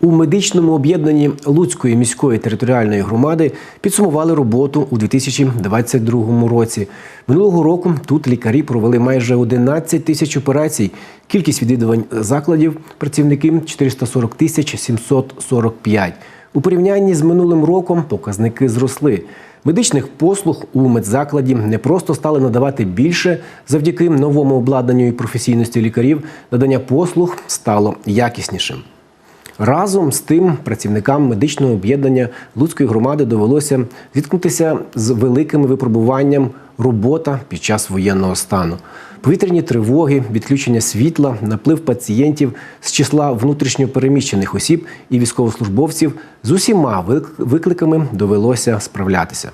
У медичному об'єднанні Луцької міської територіальної громади підсумували роботу у 2022 році. Минулого року тут лікарі провели майже 11 тисяч операцій. Кількість відвідувань закладів працівників 440 тисяч 745. У порівнянні з минулим роком показники зросли. Медичних послуг у медзакладі не просто стали надавати більше завдяки новому обладнанню і професійності лікарів. Надання послуг стало якіснішим. Разом з тим працівникам медичного об'єднання Луцької громади довелося зіткнутися з великими випробуванням робота під час воєнного стану. Повітряні тривоги, відключення світла, наплив пацієнтів з числа внутрішньопереміщених осіб і військовослужбовців з усіма викликами довелося справлятися.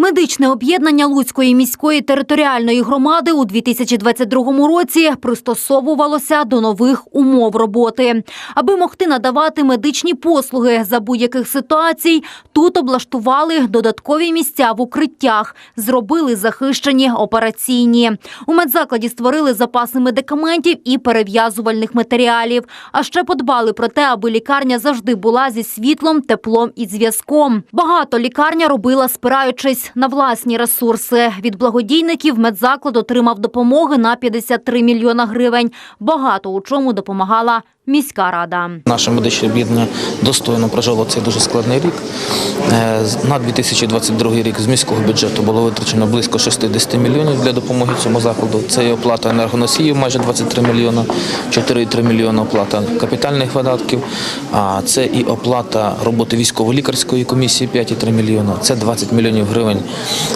Медичне об'єднання Луцької міської територіальної громади у 2022 році пристосовувалося до нових умов роботи. Аби могти надавати медичні послуги за будь-яких ситуацій, тут облаштували додаткові місця в укриттях, зробили захищені операційні. У медзакладі створили запаси медикаментів і перев'язувальних матеріалів. А ще подбали про те, аби лікарня завжди була зі світлом, теплом і зв'язком. Багато лікарня робила спираючись на власні ресурси. Від благодійників медзаклад отримав допомоги на 53 мільйона гривень. Багато у чому допомагала міська рада. Наше медичне об'єднання достойно прожило цей дуже складний рік. Е, На 2022 рік з міського бюджету було витрачено близько 60 мільйонів для допомоги цьому закладу. Це і оплата енергоносіїв майже 23 мільйона, 4,3 мільйона оплата капітальних видатків, а це і оплата роботи військово-лікарської комісії 5,3 мільйона, це 20 мільйонів гривень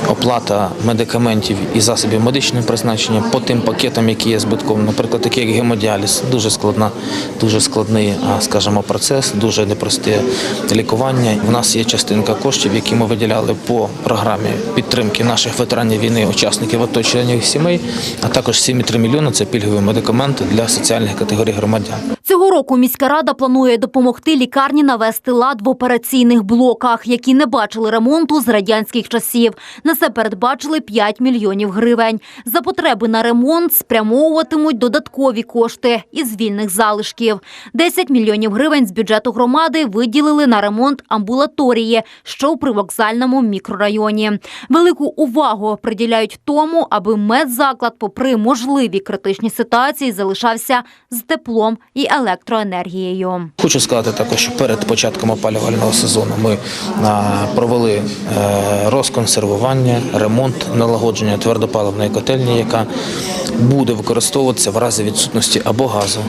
оплата медикаментів і засобів медичного призначення по тим пакетам, які є збитковими, наприклад, такі як гемодіаліз, дуже складна, дуже складний, скажімо, процес, дуже непросте лікування. У нас є частинка коштів, які ми виділяли по програмі підтримки наших ветеранів війни, учасників АТО, членів сімей, а також 7,3 мільйони це пільгові медикаменти для соціальних категорій громадян. Цього року міська рада планує допомогти лікарні навести лад в операційних блоках, які не бачили ремонту з радянських часів. На це передбачили 5 мільйонів гривень. За потреби на ремонт спрямовуватимуть додаткові кошти із вільних залишків. 10 мільйонів гривень з бюджету громади виділили на ремонт амбулаторії, що у привокзальному мікрорайоні. Велику увагу приділяють тому, аби медзаклад, попри можливі критичні ситуації, залишався з теплом і електроенергією. Хочу сказати також, що перед початком опалювального сезону ми провели е, розконсервування, ремонт, налагодження твердопаливної котельні, яка буде використовуватися в разі відсутності або газу,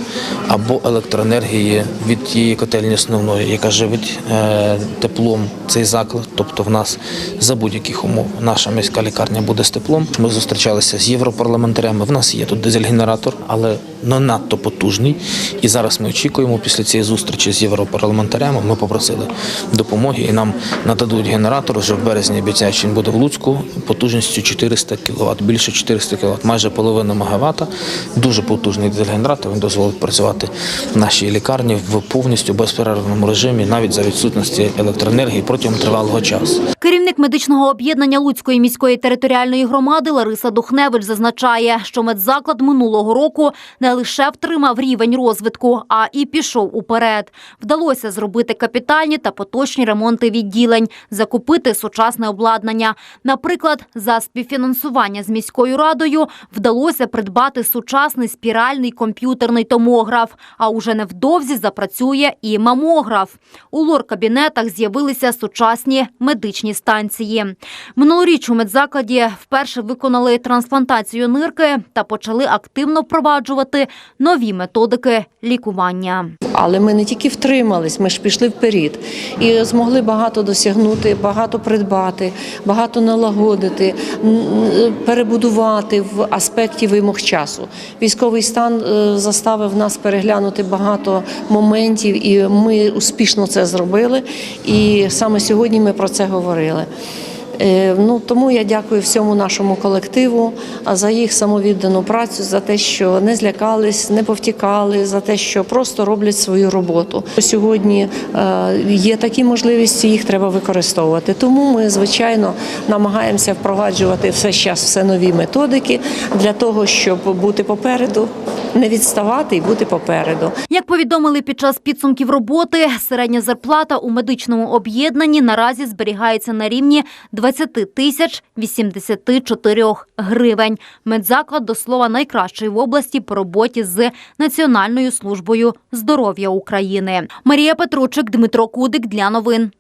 або електроенергії від тієї котельні основної, яка живить е, теплом цей заклад. Тобто в нас за будь-яких умов наша міська лікарня буде з теплом. Ми зустрічалися з європарламентарями. В нас є тут дизель-генератор, але не надто потужний. І зараз ми очікуємо після цієї зустрічі з європарламентарями. Ми попросили допомоги і нам нададуть генератор. Вже в березні обіцяють, що він буде в Луцьку потужністю 400 кВт, більше 400 кВт, майже половина мегаватта. Дуже потужний дизель-генератор. Він дозволить працювати в нашій лікарні в повністю безперервному режимі, навіть за відсутності електроенергії протягом тривалого часу. Керівник медичного об'єднання Луцької міської територіальної громади Лариса Духневич зазначає, що медзаклад минулого року не лише втримав рівень розвитку, а і пішов уперед. Вдалося зробити капітальні та поточні ремонти відділень, закупити сучасне обладнання. Наприклад, за співфінансування з міською радою вдалося придбати сучасний спіральний комп'ютерний томограф. А уже невдовзі запрацює і мамограф. У лор-кабінетах з'явилися сучасні медичні станції. Минулоріч у медзакладі вперше виконали трансплантацію нирки та почали активно впроваджувати нові методики лікування. Але ми не тільки втримались, ми ж пішли вперед і змогли багато досягнути, багато придбати, багато налагодити, перебудувати в аспекті вимог часу. Військовий стан е, заставив нас переглянути багато моментів, і ми успішно це зробили. І саме сьогодні ми про це говорили. Е, Ну тому я дякую всьому нашому колективу за їх самовіддану працю, за те, що не злякались, не повтікали, за те, що просто роблять свою роботу. Сьогодні е, є такі можливості, їх треба використовувати. Тому ми звичайно намагаємося впроваджувати все час все нові методики для того, щоб бути попереду, не відставати і бути попереду. Як повідомили під час підсумків роботи, середня зарплата у медичному об'єднанні наразі зберігається на рівні 20 тисяч 84 гривень. Медзаклад, до слова, найкращий в області по роботі з Національною службою здоров'я України. Марія Петручик, Дмитро Кудик для новин.